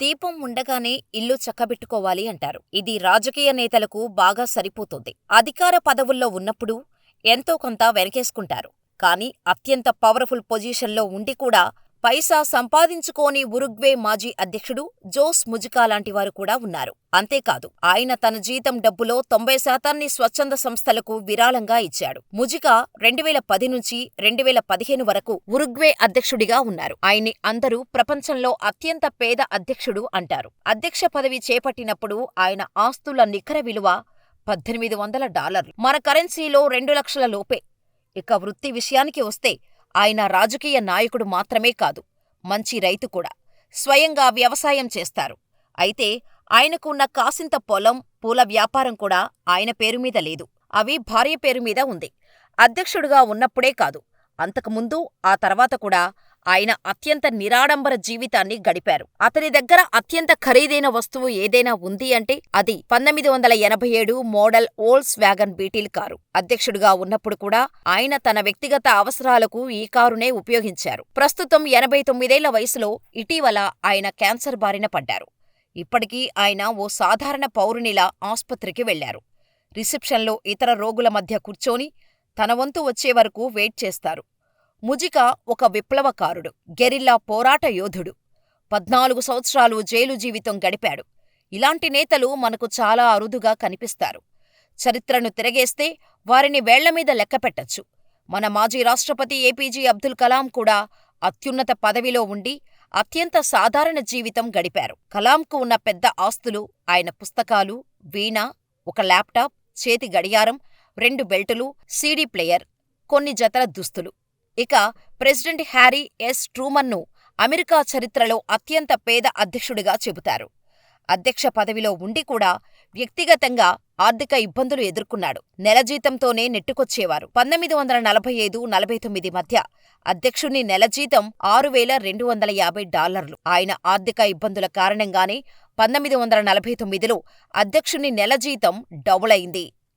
దీపం ఉండగానే ఇల్లు చక్కబెట్టుకోవాలి అంటారు. ఇది రాజకీయ నేతలకు బాగా సరిపోతుంది. అధికార పదవుల్లో ఉన్నప్పుడు ఎంతో కొంత వెనకేసుకుంటారు. కానీ అత్యంత పవర్ఫుల్ పొజిషన్లో ఉండి కూడా పైసా సంపాదించుకోని ఉరుగ్వే మాజీ అధ్యక్షుడు జోస్ ముజికా లాంటివారు కూడా ఉన్నారు. అంతేకాదు ఆయన తన జీతం డబ్బులో తొంభై శాతాన్ని స్వచ్ఛంద సంస్థలకు విరాళంగా ఇచ్చాడు. ముజికా రెండువేల పది నుంచి రెండువేల పదిహేను వరకు ఉరుగ్వే అధ్యక్షుడిగా ఉన్నారు. ఆయన్ని అందరూ ప్రపంచంలో అత్యంత పేద అధ్యక్షుడు అంటారు. అధ్యక్ష పదవి చేపట్టినప్పుడు ఆయన ఆస్తుల నికర విలువ పద్దెనిమిది వందల డాలర్లు. మన కరెన్సీలో రెండు లక్షల లోపే. ఇక వృత్తి విషయానికి వస్తే ఆయన రాజకీయ నాయకుడు మాత్రమే కాదు, మంచి రైతు కూడా. స్వయంగా వ్యవసాయం చేస్తారు. అయితే ఆయనకు ఉన్న కాసింత పొలం, పూల వ్యాపారం కూడా ఆయన పేరుమీద లేదు. అవి భార్య పేరుమీద ఉంది. అధ్యక్షుడుగా ఉన్నప్పుడే కాదు, అంతకుముందు, ఆ తర్వాత కూడా ఆయన అత్యంత నిరాడంబర జీవితాన్ని గడిపారు. అతని దగ్గర అత్యంత ఖరీదైన వస్తువు ఏదైనా ఉంది అంటే అది పంతొమ్మిది వందల ఎనభై ఏడు model Volkswagen Beetle car. అధ్యక్షుడుగా ఉన్నప్పుడు కూడా ఆయన తన వ్యక్తిగత అవసరాలకు ఈ కారునే ఉపయోగించారు. ప్రస్తుతం ఎనభై తొమ్మిదేళ్ళ వయసులో ఇటీవల ఆయన క్యాన్సర్ బారిన పడ్డారు. ఇప్పటికీ ఆయన ఓ సాధారణ పౌరునిలా ఆస్పత్రికి వెళ్ళారు. రిసెప్షన్లో ఇతర రోగుల మధ్య కూర్చొని తన వంతు వచ్చే వరకు వెయిట్ చేస్తారు. ముజిక ఒక విప్లవకారుడు, గెరిల్లా పోరాట యోధుడు. పద్నాలుగు సంవత్సరాలు జైలు జీవితం గడిపాడు. ఇలాంటి నేతలు మనకు చాలా అరుదుగా కనిపిస్తారు. చరిత్రను తిరగేస్తే వారిని వేళ్ళమీద లెక్కపెట్టొచ్చు. మన మాజీ రాష్ట్రపతి ఏపీజే అబ్దుల్ కలాం కూడా అత్యున్నత పదవిలో ఉండి అత్యంత సాధారణ జీవితం గడిపారు. కలాంకు ఉన్న పెద్ద ఆస్తులు ఆయన పుస్తకాలు, వీణ, ఒక ల్యాప్టాప్, చేతి గడియారం, రెండు బెల్టులు, సీడీ ప్లేయర్, కొన్ని జతల దుస్తులు. ఇక ప్రెసిడెంట్ హ్యారీ ఎస్ ట్రూమన్ను అమెరికా చరిత్రలో అత్యంత పేద అధ్యక్షుడిగా చెబుతారు. అధ్యక్ష పదవిలో ఉండి కూడా వ్యక్తిగతంగా ఆర్థిక ఇబ్బందులు ఎదుర్కొన్నాడు. నెల జీతంతోనే నెట్టుకొచ్చేవారు. పంతొమ్మిది వందల నలభై ఐదు నలభై తొమ్మిది మధ్య అధ్యక్షుని నెల జీతం ఆరు వేల రెండు వందల యాభై డాలర్లు. ఆయన ఆర్థిక ఇబ్బందుల కారణంగానే పంతొమ్మిది వందల నలభై తొమ్మిదిలో అధ్యక్షుని నెల జీతం డబుల్ అయింది.